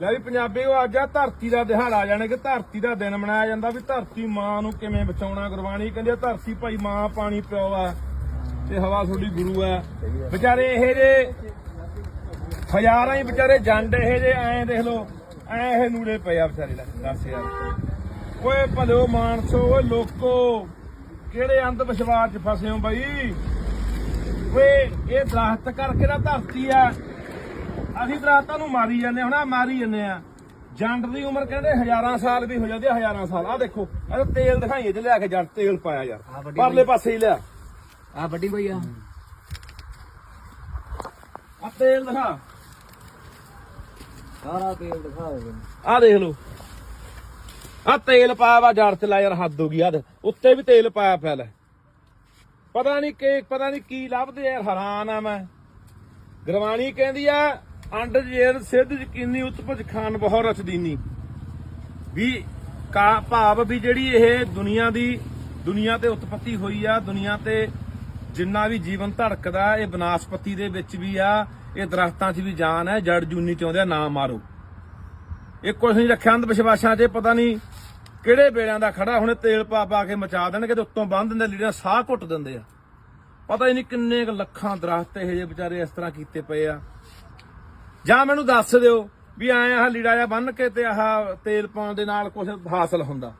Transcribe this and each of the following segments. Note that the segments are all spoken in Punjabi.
ਲੈ ਵੀ ਪੰਜਾਬੀ, ਉਹ ਅੱਜ ਆ ਧਰਤੀ ਦਾ ਦਿਹਾੜਾ ਜਾਣੇ ਕਿ ਧਰਤੀ ਦਾ ਦਿਨ ਮਨਾਇਆ ਜਾਂਦਾ ਵੀ ਧਰਤੀ ਮਾਂ ਨੂੰ ਕਿਵੇਂ ਬਚਾਉਣਾ, ਗੁਰਬਾਣੀ ਕਹਿੰਦੀ ਆ, ਧਰਤੀ ਭਾਈ ਮਾਂ, ਪਾਣੀ ਪਿਓ ਆ ਤੇ ਹਵਾ ਤੁਹਾਡੀ ਗੁਰੂ ਆ। ਵਿਚਾਰੇ ਇਹ ਜੇ ਹਜ਼ਾਰਾਂ ਹੀ ਵਿਚਾਰੇ ਜੰਡ ਇਹ ਜੇ ਐਂ ਦੇਖ ਲੋ ਐਂ ਇਹ ਨੂੜੇ ਪਏ ਆ ਵਿਚਾਰੇ ਲੈ, ਦੱਸ ਯਾਰ ਓਏ ਭਲਿਓ ਮਾਨਸੋ, ਓਏ ਲੋਕੋ, ਕਿਹੜੇ ਅੰਧ ਵਿਸ਼ਵਾਸ 'ਚ ਫਸੇ ਹੋ ਬਾਈ? ਓਏ, ਇਹ ਦਰਖਤ ਕਰਕੇ ਨਾ ਧਰਤੀ ਆ। ਅਸੀਂ ਦਰਖਤਾਂ ਨੂੰ ਮਾਰੀ ਜਾਂਦੇ ਹੁਣ ਆ ਮਾਰੀ ਜਾਂਦੇ ਆ ਜੰਡ ਦੀ ਉਮਰ ਕਹਿੰਦੇ ਹਜ਼ਾਰਾਂ ਸਾਲ ਵੀ ਹੋ ਜਾਂਦੀ ਆ ਹਜ਼ਾਰਾਂ ਸਾਲ। ਆ ਦੇਖੋ ਇਹ ਤੇਲ ਦਿਖਾਈਏ ਤੇ ਲਿਆ ਕੇ ਜੰਡ ਤੇਲ ਪਾਇਆ ਯਾਰ। ਵੱਡੀ ਪਰਲੇ ਪਾਸੇ ਹੀ ਲਿਆ। ਆ ਵੱਡੀ ਕੋਈ ਆ ਆ ਤੇਲ ਦਿਖਾ। ਸਾਰਾ ਤੇਲ ਦਿਖਾ ਦੇ ਆ ਦੇਖ ਲਓ। ਆ ਤੇਲ ਪਾਇਆ ਵਾ ਜੜ ਤੇ ਲਾ ਯਾਰ ਹੱਦ ਹੋ ਗਈ ਆ। ਉੱਤੇ ਵੀ ਤੇਲ ਪਾਇਆ ਪਿਆ ਲੈ। ਪਤਾ ਨਹੀਂ ਕਿ ਪਤਾ ਨਹੀਂ ਕੀ ਲੱਭਦੇ ਯਾਰ ਹੈਰਾਨ ਆ ਮੈਂ। ਗੁਰਬਾਣੀ ਕਹਿੰਦੀ ਆ, ਅੰਡ ਜੇਰ ਸਿੱਧ ਯਕੀਨੀ ਉਤਪਜ ਖਾਨ ਬਹੁ ਰਚਦੀਨੀ। ਵੀ ਕਾ ਭਾਵ ਵੀ ਜਿਹੜੀ ਇਹ ਦੁਨੀਆ ਦੀ, ਦੁਨੀਆ ਤੇ ਉਤਪਤੀ ਹੋਈ ਆ, ਦੁਨੀਆ ਤੇ ਜਿੰਨਾ ਵੀ ਜੀਵਨ ਧੜਕਦਾ, ਇਹ ਬਨਾਸਪਤੀ ਦੇ ਵਿੱਚ ਵੀ ਆ, ਇਹ ਦਰਖਤਾਂ 'ਚ ਵੀ ਜਾਨ ਹੈ, ਜੜ ਜੂਨੀ ਚਾਹੁੰਦੇ ਆ, ਨਾ ਮਾਰੋ। ਇਹ ਕੁਝ ਨਹੀਂ ਰੱਖਿਆ ਅੰਧ ਵਿਸ਼ਵਾਸਾਂ 'ਚ ਪਤਾ ਨਹੀਂ ਕਿਹੜੇ ਵੇਲਿਆਂ ਦਾ ਖੜਾ, ਹੁਣੇ ਤੇਲ ਪਾ ਪਾ ਕੇ ਮਚਾ ਦੇਣਗੇ ਤੇ ਉੱਤੋਂ ਬੰਨ ਦਿੰਦੇ ਲੀੜਾਂ ਸਾਹ ਘੁੱਟ ਦਿੰਦੇ ਆ। ਪਤਾ ਹੀ ਨਹੀਂ ਕਿੰਨੇ ਕੁ ਲੱਖਾਂ ਦਰਖਤ ਇਹ ਜਿਹੇ ਵਿਚਾਰੇ ਇਸ ਤਰ੍ਹਾਂ ਕੀਤੇ ਪਏ ਆ। ਜਾਂ ਮੈਨੂੰ ਦੱਸ ਦਿਓ ਵੀ ਐ ਆਹ ਲੀੜਾ ਜਿਹਾ ਬੰਨ ਕੇ ਤੇ ਆਹ ਤੇਲ ਪਾਉਣ ਦੇ ਨਾਲ ਕੁਝ ਹਾਸਲ ਹੁੰਦਾ।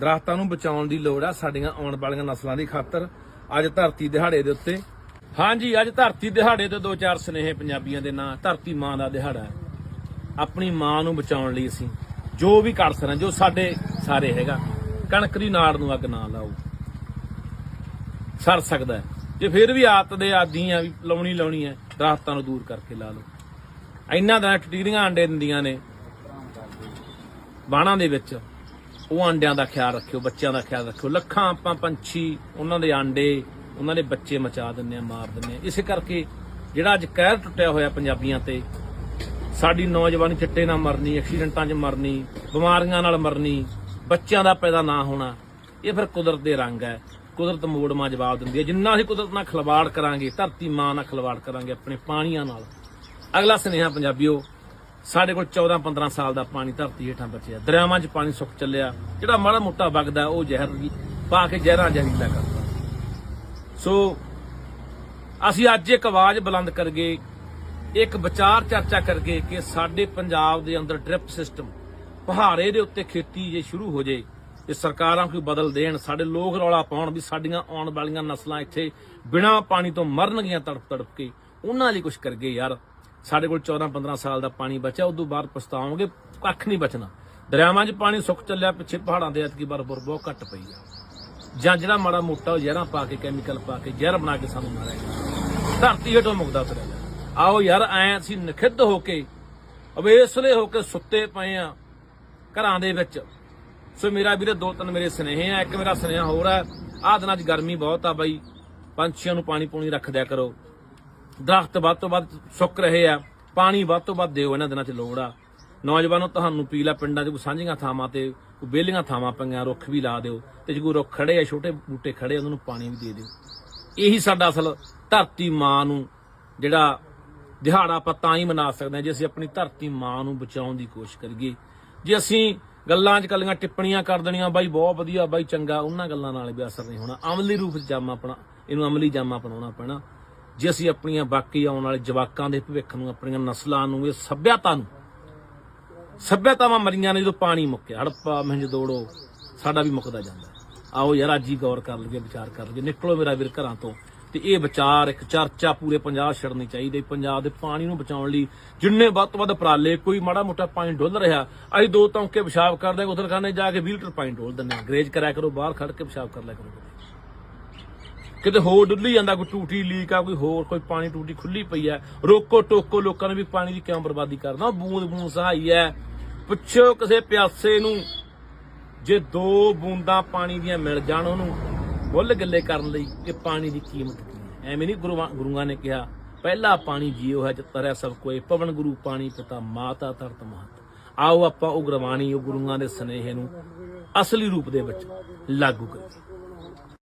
ਦਰਖਤਾਂ ਨੂੰ ਬਚਾਉਣ ਦੀ ਲੋੜ ਆ ਸਾਡੀਆਂ ਆਉਣ ਵਾਲੀਆਂ ਨਸਲਾਂ ਦੀ ਖਾਤਰ। ਅੱਜ ਧਰਤੀ ਦਿਹਾੜੇ ਦੇ ਉੱਤੇ। ਹਾਂਜੀ ਅੱਜ ਧਰਤੀ ਦਿਹਾੜੇ ਤੇ ਦੋ ਚਾਰ ਸਨੇਹ ਪੰਜਾਬੀਆਂ ਦੇ ਨਾਂ ਧਰਤੀ ਮਾਂ ਦਾ ਦਿਹਾੜਾ ਹੈ। ਆਪਣੀ ਮਾਂ ਨੂੰ ਬਚਾਉਣ ਲਈ ਅਸੀਂ ਜੋ ਵੀ ਕਰ ਸਕਦੇ ਹਾਂ, ਜੋ ਸਾਡੇ ਸਾਰੇ ਹੈਗਾ ਕਣਕ ਦੀ ਨਾੜ ਨੂੰ ਅੱਗ ਨਾ ਲਾਓ। ਸਰ ਸਕਦਾ ਜੇ ਫਿਰ ਵੀ ਆਦਤ ਦੇ ਆਦੀ ਆ ਵੀ ਲਾਉਣੀ ਲਾਉਣੀ ਹੈ ਰਾਹਤਾਂ ਨੂੰ ਦੂਰ ਕਰਕੇ ਲਾ ਲਓ। ਇੰਨਾ ਦਾ ਟਟੀਰੀਆਂ ਅੰਡੇ ਦਿੰਦੀਆਂ ਨੇ। ਬਾਣਾ ਦੇ ਵਿੱਚ ਉਹ ਅੰਡਿਆਂ ਦਾ ਖਿਆਲ ਰੱਖਿਓ, ਬੱਚਿਆਂ ਦਾ ਖਿਆਲ ਰੱਖਿਓ। ਲੱਖਾਂ ਆਪਾਂ ਪੰਛੀ, ਉਹਨਾਂ ਦੇ ਆਂਡੇ, ਉਹਨਾਂ ਦੇ ਬੱਚੇ ਮਚਾ ਦਿੰਦੇ ਆ, ਮਾਰ ਦਿੰਦੇ ਆ। ਇਸੇ ਕਰਕੇ ਜਿਹੜਾ ਅੱਜ ਕਹਿਰ ਟੁੱਟਿਆ ਹੋਇਆ ਪੰਜਾਬੀਆਂ ਤੇ, ਸਾਡੀ ਨੌਜਵਾਨੀ ਚਿੱਟੇ ਨਾਲ ਮਰਨੀ, ਐਕਸੀਡੈਂਟਾਂ 'ਚ ਮਰਨੀ, ਬਿਮਾਰੀਆਂ ਨਾਲ ਮਰਨੀ, ਬੱਚਿਆਂ ਦਾ ਪੈਦਾ ਨਾ ਹੋਣਾ, ਇਹ ਫਿਰ ਕੁਦਰਤ ਦੇ ਰੰਗ ਹੈ। ਕੁਦਰਤ ਮੋੜ ਮੋੜਮਾ ਜਵਾਬ ਦਿੰਦੀ ਹੈ। ਜਿੰਨਾ ਅਸੀਂ ਕੁਦਰਤ ਨਾਲ ਖਿਲਵਾੜ ਕਰਾਂਗੇ, ਧਰਤੀ ਮਾਂ ਨਾਲ ਖਿਲਵਾੜ ਕਰਾਂਗੇ ਆਪਣੇ ਪਾਣੀਆਂ ਨਾਲ। ਅਗਲਾ ਸੁਨੇਹਾ ਪੰਜਾਬੀਓ, ਸਾਡੇ ਕੋਲ 14 15 ਸਾਲ ਦਾ ਪਾਣੀ ਧਰਤੀ ਹੇਠਾਂ ਬਚਿਆ। ਦਰਿਆਵਾਂ 'ਚ ਪਾਣੀ ਸੁੱਕ ਚੱਲਿਆ। ਜਿਹੜਾ ਮਾੜਾ ਮੋਟਾ ਵਗਦਾ, ਉਹ ਜ਼ਹਿਰ ਪਾ ਕੇ ਜ਼ਹਿਰਾਂ ਜ਼ਹਿਰੀਲਾ ਕਰਦਾ। ਸੋ, ਅਸੀਂ ਅੱਜ ਇੱਕ ਆਵਾਜ਼ ਬੁਲੰਦ ਕਰਗੇ ਇੱਕ ਵਿਚਾਰ ਚਰਚਾ ਕਰਗੇ ਕਿ ਸਾਡੇ ਪੰਜਾਬ ਦੇ ਅੰਦਰ ਡ੍ਰਿਪ ਸਿਸਟਮ, ਪਹਾੜੇ ਦੇ ਉੱਤੇ ਖੇਤੀ ਜੇ ਸ਼ੁਰੂ ਹੋ ਜੇ ਤੇ ਸਰਕਾਰਾਂ ਕੋਈ ਬਦਲ ਦੇਣ, ਸਾਡੇ ਲੋਕ ਰੌਲਾ ਪਾਉਣ ਵੀ ਸਾਡੀਆਂ ਆਉਣ ਵਾਲੀਆਂ ਨਸਲਾਂ ਇੱਥੇ ਬਿਨਾਂ ਪਾਣੀ ਤੋਂ ਮਰਨਗੀਆਂ ਤੜਪ ਤੜਪ ਕੇ ਉਹਨਾਂ ਲਈ ਕੁਝ ਕਰਗੇ ਯਾਰ। ਸਾਡੇ ਕੋਲ 14 15 ਸਾਲ ਦਾ ਪਾਣੀ ਬਚਿਆ, ਉਦੋਂ ਬਾਅਦ ਪਛਤਾਵਾਂਗੇ ਕੱਖ ਨਹੀਂ ਬਚਣਾ। ਦਰਿਆਵਾਂ 'ਚ ਪਾਣੀ ਸੁੱਕ ਚੱਲਿਆ, ਪਿੱਛੇ ਪਹਾੜਾਂ ਦੇ ਐਤਕੀ ਬਰਬਰ ਬਹੁਤ ਘੱਟ ਪਈ ਆ। ਜਾਂ ਜਿਹੜਾ ਮਾੜਾ ਮੋਟਾ ਉਹ ਜ਼ਹਿਰਾਂ ਪਾ ਕੇ ਕੈਮੀਕਲ ਪਾ ਕੇ, ਜ਼ਹਿਰ ਬਣਾ ਕੇ ਸਾਨੂੰ ਮਾਰੇਗਾ ਧਰਤੀ ਹੇਠੋਂ ਮੁਕਦਾ ਫਿਰਿਆ ਆਓ ਯਾਰ, ਐ ਅਸੀਂ ਨਖਿੱਧ ਹੋ ਕੇ ਅਵੇਸਲੇ ਹੋ ਕੇ ਸੁੱਤੇ ਪਏ ਆ ਘਰਾਂ ਦੇ ਵਿੱਚ। ਸੋ ਮੇਰਾ ਵੀਰੇ ਦੋ ਤਿੰਨ ਮੇਰੇ ਸਨੇਹ ਆ, ਇੱਕ ਮੇਰਾ ਸੁਨੇਹਾ ਹੋਰ ਆ। ਆਹ ਦਿਨਾਂ 'ਚ ਗਰਮੀ ਬਹੁਤ ਆ ਬਾਈ। ਪੰਛੀਆਂ ਨੂੰ ਪਾਣੀ ਪੂਣੀ ਰੱਖ ਦਿਆ ਕਰੋ। ਦਰਖਤ ਵੱਧ ਤੋਂ ਵੱਧ ਸੁੱਕ ਰਹੇ ਆ। ਪਾਣੀ ਵੱਧ ਤੋਂ ਵੱਧ ਦਿਓ ਇਹਨਾਂ ਦਿਨਾਂ 'ਚ ਲੋੜ ਆ। ਨੌਜਵਾਨੋ, ਤੁਹਾਨੂੰ ਪੀਲਾ ਪਿੰਡਾਂ 'ਚ ਕੋਈ ਸਾਂਝੀਆਂ ਥਾਵਾਂ ਤੇ ਕੋਈ ਬੇਲੀਆਂ ਥਾਵਾਂ ਪਈਆਂ, ਰੁੱਖ ਵੀ ਲਾ ਦਿਓ। ਤੇ ਜੇ ਕੋਈ ਰੁੱਖ ਖੜੇ ਆ, ਛੋਟੇ ਬੂਟੇ ਖੜੇ ਉਹਨਾਂ ਨੂੰ ਪਾਣੀ ਵੀ ਦੇ ਦਿਓ। ਇਹੀ ਸਾਡਾ ਅਸਲ ਧਰਤੀ ਮਾਂ ਨੂੰ ਜਿਹੜਾ ਦਿਹਾੜਾ ਆਪਾਂ ਤਾਂ ਹੀ ਮਨਾ ਸਕਦੇ ਹਾਂ, ਜੇ ਅਸੀਂ ਆਪਣੀ ਧਰਤੀ ਮਾਂ ਨੂੰ ਬਚਾਉਣ ਦੀ ਕੋਸ਼ਿਸ਼ ਕਰੀਏ। ਜੇ ਅਸੀਂ ਗੱਲਾਂ 'ਚ ਕੱਲੀਆਂ ਟਿੱਪਣੀਆਂ ਕਰ ਦੇਣੀਆਂ, ਬਾਈ ਬਹੁਤ ਵਧੀਆ, ਬਾਈ ਚੰਗਾ, ਉਹਨਾਂ ਗੱਲਾਂ ਨਾਲ ਵੀ ਅਸਰ ਨਹੀਂ ਹੋਣਾ। ਅਮਲੀ ਰੂਪ 'ਚ ਜਾਮਾ ਆਪਣਾ, ਇਹਨੂੰ ਅਮਲੀ ਜਾਮਾ ਅਪਣਾਉਣਾ ਪੈਣਾ। ਜੇ ਅਸੀਂ ਆਪਣੀਆਂ ਬਾਕੀ ਆਉਣ ਵਾਲੇ ਜਵਾਕਾਂ ਦੇ ਭਵਿੱਖ ਨੂੰ, ਆਪਣੀਆਂ ਨਸਲਾਂ ਨੂੰ, ਇਹ ਸੱਭਿਅਤਾ ਨੂੰ, ਸੱਭਿਅਤਾਵਾਂ ਮਰੀਆਂ ਨੇ, ਜਦੋਂ ਪਾਣੀ ਮੁੱਕਿਆ, ਹੜੱਪਾ ਮਹਿੰਜਦੋੜੋ ਸਾਡਾ ਵੀ ਮੁੱਕਦਾ ਜਾਂਦਾ। ਆਓ ਯਾਰ, ਅੱਜ ਹੀ ਗੌਰ ਕਰ ਲਈਏ, ਵਿਚਾਰ ਕਰ ਲਈਏ। ਨਿਕਲੋ ਮੇਰਾ ਵੀਰ ਘਰਾਂ ਤੋਂ। ਤੇ ਇਹ ਵਿਚਾਰ, ਇੱਕ ਚਰਚਾ ਪੂਰੇ ਪੰਜਾਬ 'ਚ ਛੜਨੀ ਚਾਹੀਦੀ ਪੰਜਾਬ ਦੇ ਪਾਣੀ ਨੂੰ ਬਚਾਉਣ ਲਈ ਜਿੰਨੇ ਵੱਧ ਤੋਂ ਵੱਧ ਉਪਰਾਲੇ ਕੋਈ ਮਾੜਾ ਮੋਟਾ ਪਾਣੀ ਡੁੱਲ ਰਿਹਾ, ਅਸੀਂ ਦੋ ਤੌਂਕੇ ਪਿਸ਼ਾਬ ਕਰਦੇ ਉਧਰ ਖਾਨੇ ਜਾ ਕੇ 20 ਲੀਟਰ ਪਾਣੀ ਡੋਲ ਦਿੰਦੇ ਹਾਂ। ਗਰੇਜ ਕਰਿਆ ਕਰੋ, ਬਾਹਰ ਖੜ ਕੇ ਪਿਸ਼ਾਬ ਕਰ ਲਿਆ ਕਰੋ। ਕਿਤੇ ਹੋਰ ਡੁੱਲੀ ਜਾਂਦਾ, ਕੋਈ ਟੂਟੀ ਲੀਕ ਆ, ਕੋਈ ਹੋਰ, ਕੋਈ ਪਾਣੀ ਟੂਟੀ ਖੁੱਲੀ ਪਈ ਆ, ਰੋਕੋ ਟੋਕੋ ਲੋਕਾਂ ਨੇ ਵੀ ਪਾਣੀ ਦੀ ਕਿਉਂ ਬਰਬਾਦੀ ਕਰਨਾ? ਉਹ ਬੂੰਦ ਬੂੰਦ ਸਹਾਈ ਐ ਪੁੱਛੋ ਕਿਸੇ ਪਿਆਸੇ ਨੂੰ, ਜੇ ਦੋ ਬੂੰਦਾਂ ਪਾਣੀ ਦੀਆਂ ਮਿਲ ਜਾਣ ਉਹਨੂੰ ਫੁੱਲ ਗੱਲੇ ਕਰਨ ਲਈ ਕਿ ਪਾਣੀ ਦੀ ਕੀਮਤ ਕੀ ਹੈ। ਐਵੇਂ ਨਹੀਂ ਗੁਰੂਆਂ ਗੁਰੂਆਂ ਨੇ ਕਿਹਾ, ਪਹਿਲਾ ਪਾਣੀ ਜੀਉ ਹੈ ਜਤਰਿਆ ਸਭ ਕੋਏ, ਪਵਨ ਗੁਰੂ ਪਾਣੀ ਪਿਤਾ, ਮਾਤਾ ਤਰਤ ਮਹਤ। ਆਓ ਆਪਾਂ ਉਹ ਗੁਰਬਾਣੀ ਉਹ ਗੁਰੂਆਂ ਦੇ ਸਨੇਹ ਨੂੰ ਅਸਲੀ ਰੂਪ ਦੇ ਵਿੱਚ ਲਾਗੂ ਕਰੀਏ।